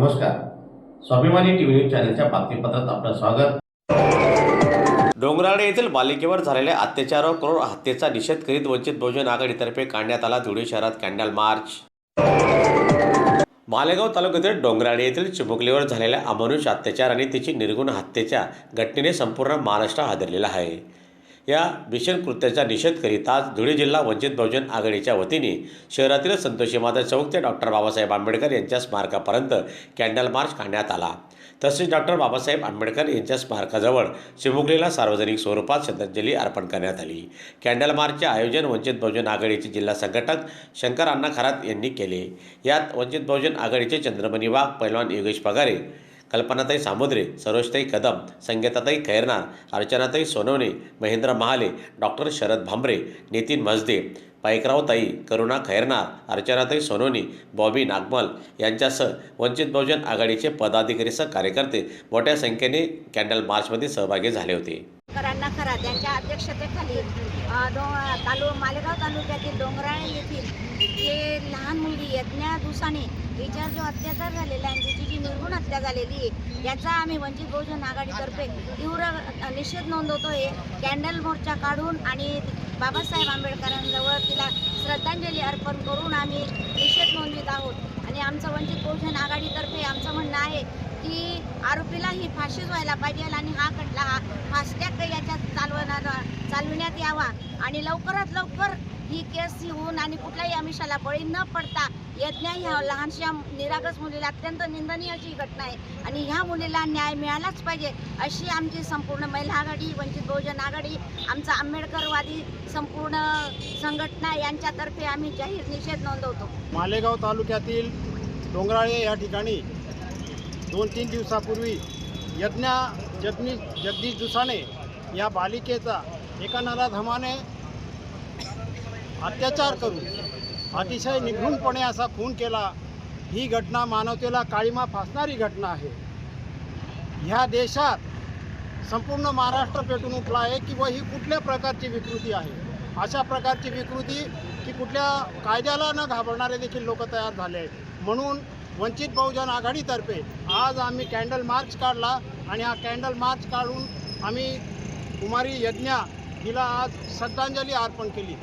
नमस्कार. स्वाभिमानी TV news चॅनलच्या बातमीपत्रात आपलं स्वागत. डोंगराळे येथील बालिकेवर झालेल्या अत्याचार व हत्येचा निषेध करीत वंचित बहुजन आघाडीतर्फे काढण्यात आला धुळे शहरात कॅन्डल मार्च. मालेगाव तालुक्यातील डोंगराळे येथील चिमुकलीवर झालेल्या अमानुष अत्याचार आणि तिची निर्गुण हत्येच्या घटनेने संपूर्ण महाराष्ट्र हादरलेला आहे. या भीषण कृत्याचा निषेध करीत आज धुळे जिल्हा वंचित बहुजन आघाडीच्या वतीने शहरातील संतोषी माता चौक ते डॉक्टर बाबासाहेब आंबेडकर यांच्या स्मारकापर्यंत कॅन्डल मार्च काढण्यात आला. तसेच डॉक्टर बाबासाहेब आंबेडकर यांच्या स्मारकाजवळ चिमुकलीला सार्वजनिक स्वरूपात श्रद्धांजली अर्पण करण्यात आली. कॅन्डल मार्चचे आयोजन वंचित बहुजन आघाडीचे जिल्हा संघटक शंकर अण्णा खरात यांनी केले. यात वंचित बहुजन आघाडीचे चंद्रमणी वाघ पैलवान योगेश पगारे कल्पनाताई सामुद्रे सरोजताई कदम संगीताताई खैरनार अर्चनाताई सोनवणे महेंद्र महाले डॉक्टर शरद भांबरे नितीन मजदे पायकरावताई करुणा खैरनार अर्चनाताई सोनवणे बॉबी नागमल यांच्यासह वंचित बहुजन आघाडीचे पदाधिकारीसह कार्यकर्ते मोठ्या संख्येने कॅन्डल मार्चमध्ये सहभागी झाले होते. करांना खरा त्यांच्या अध्यक्षतेखाली दो तालु मालेगाव तालुक्यातील डोंगराळे येथील जे लहान मुलगी यज्ञा दुसाने हिच्या जो अत्याचार झालेला आहे तिची जी निर्गुण हत्या झालेली आहे याचा आम्ही वंचित बहुजन आघाडीतर्फे तीव्र निषेध नोंदवतोय. कॅन्डल मोर्चा काढून आणि बाबासाहेब आंबेडकरांजवळ तिला श्रद्धांजली अर्पण करून आम्ही निषेध नोंदवित आहोत. आणि आमचं वंचित बहुजन आघाडीतर्फे आमचं म्हणणं आहे की आरोपीला ही फाशीच व्हायला पाहिजे आणि हा खटला हा द्यावा आणि लवकरात लवकर ही केस होऊन आणि कुठल्याही आमिषाला बळी न पडता यज्ञ ह्या लहानशा निरागस मुलीला अत्यंत निंदनीय अशी घटना आहे. आणि ह्या मुलीला न्याय मिळालाच पाहिजे अशी आमची संपूर्ण महिला आघाडी वंचित बहुजन आघाडी आमचा आंबेडकरवादी संपूर्ण संघटना यांच्यातर्फे आम्ही जाहीर निषेध नोंदवतो. मालेगाव तालुक्यातील डोंगराळे या ठिकाणी दोन तीन दिवसापूर्वी यज्ञा जगनी जगदीश दुसाने या बालिकेचा एका नराधमाने अत्याचार करून अतिशय निघूनपणे असा खून केला. ही घटना मानवतेला काळीमा फासणारी घटना आहे. ह्या देशात संपूर्ण महाराष्ट्र पेटून उठला आहे की व ही कुठल्या प्रकारची विकृती आहे? अशा प्रकारची विकृती की कुठल्या कायद्याला न घाबरणारे देखील लोक तयार झाले आहेत. म्हणून वंचित बहुजन आघाडीतर्फे आज आम्ही कॅन्डल मार्च काढला आणि हा कॅन्डल मार्च काढून आम्ही कुमारी यज्ञा हिला आज श्रद्धांजली अर्पण केली.